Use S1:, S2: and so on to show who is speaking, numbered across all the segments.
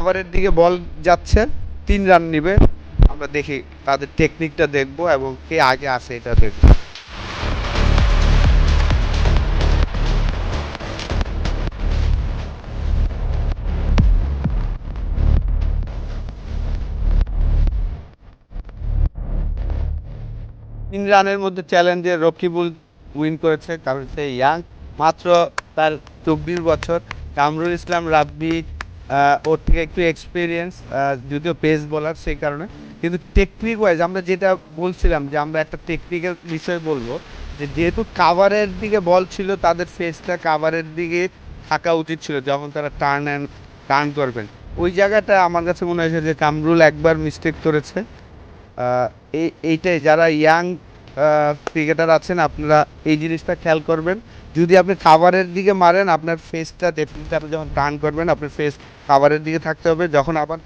S1: কাভারের দিকে বল যাচ্ছে, তিন রান নিবে। আমরা দেখি তাদের টেকনিকটা দেখব এবং কে আগে আসে এটা দেখব। তিন রানের মধ্যে চ্যালেঞ্জে রকিবুল উইন করেছে কারণ সে ইয়াং মাত্র তার চব্বিশ বছর। কামরুল ইসলাম রাব্বি ওর থেকে একটু এক্সপিরিয়েন্স যদিও পেস বলার সেই কারণে। কিন্তু টেকনিক ওয়াইজ আমরা যেটা বলছিলাম যে আমরা একটা টেকনিক্যাল বিষয় বলব, যে যেহেতু কাভারের দিকে বল ছিল, তাদের ফেসটা কাভারের দিকে থাকা উচিত ছিল, যখন তারা টার্ন অ্যান্ড টার্ন করবেন। ওই জায়গাটা আমার কাছে মনে হয়েছে যে কামরুল একবার মিস্টেক করেছে। এই, এইটাই, যারা ইয়াং ক্রিকেটার আছেন, আপনারা এই জিনিসটা খেয়াল করবেন। যদি আপনি খাবারের দিকে মারেন, আপনার ফেসটা ডেফিনেটলি আপনি যখন টার্ন করবেন, আপনার ফেস খাবারের দিকে থাকতে হবে। যখন আবার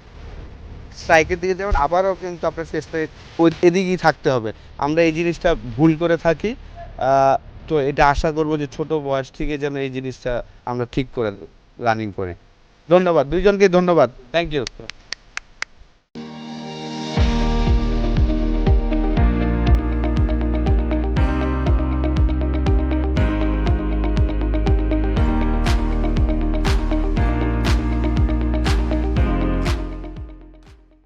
S1: স্ট্রাইকের দিকে যাবেন, আবারও কিন্তু আপনার ফেসটা ওই এদিকেই থাকতে হবে। আমরা এই জিনিসটা ভুল করে থাকি। তো এটা আশা করব যে ছোট বয়স থেকে যেন এই জিনিসটা আমরা ঠিক করে রানিং করে। ধন্যবাদ। দুইজনকে ধন্যবাদ। Thank you